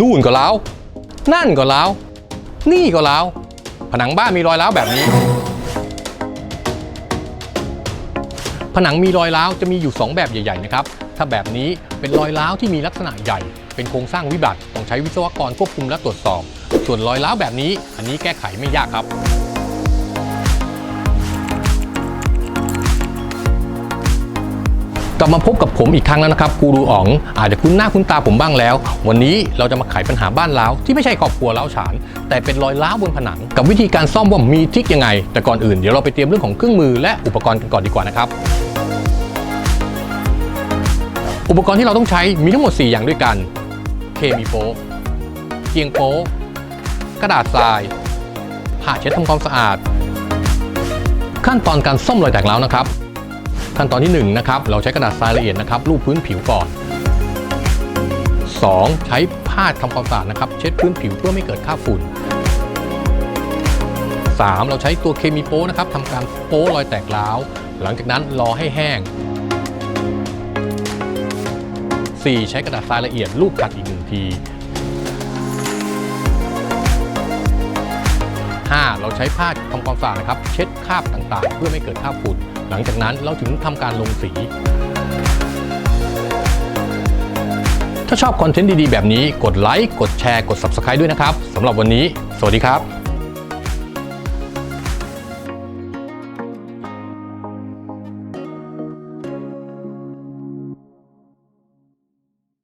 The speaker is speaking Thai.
นู่นก็ร้าวนั่นก็ร้าวนี่ก็ร้าวผนังบ้านมีรอยร้าวแบบนี้ ผนังมีรอยร้าวจะมีอยู่ 2 แบบใหญ่ ๆ นะครับ ถ้าแบบนี้เป็นรอยร้าวที่มีลักษณะใหญ่ เป็นโครงสร้างวิบัติต้องใช้วิศวกรควบคุมและตรวจสอบ ส่วนรอยร้าวแบบนี้ อันนี้แก้ไขไม่ยากครับ กลับมาพบกับผมอีกครั้งแล้วนะครับกูรูอ๋องอาจจะคุ้นหน้าคุ้นตาผมบ้างแล้ว วันนี้เราจะมาไขปัญหาบ้านร้าวที่ไม่ใช่ครอบครัวร้าวฉาน แต่เป็นรอยร้าวบนผนัง กับวิธีการซ่อมว่ามีทิกยังไง แต่ก่อนอื่นเดี๋ยวเราไปเตรียมเรื่องของเครื่องมือและอุปกรณ์กันก่อนดีกว่านะครับอุปกรณ์ที่เราต้องใช้มีทั้งหมด 4 อย่างด้วยกัน เคมีโป๊เกียงโป๊กระดาษทราย ผ้าเช็ดทำความสะอาด ขั้นตอนการซ่อมรอยแตกร้าวนะครับ ขั้นตอนที่1นะครับเราใช้กระดาษทรายละเอียดนะครับรูปพื้นผิวก่อน 2. ใช้ผ้าทำความสะอาดนะครับ เช็ดพื้นผิวเพื่อไม่เกิดคราฝุ่น 3. เราใช้ตัวเคมีโป้นะครับทำการโป้รอยแตกร้าว หลังจากนั้นรอให้แห้ง 4. ใช้กระดาษทรายละเอียดรูปขัดอีกหนึ่งที 5. เราใช้ผ้าทำความสะอาดนะครับ เช็ดคราบต่างๆ เพื่อไม่เกิดคราบฝุ่น หลังจากนั้นเราถึงทำการลงสี ถ้าชอบคอนเทนต์ดีๆ แบบนี้กดไลค์กดแชร์กด Subscribe ด้วยนะครับสำหรับวันนี้ สวัสดีครับ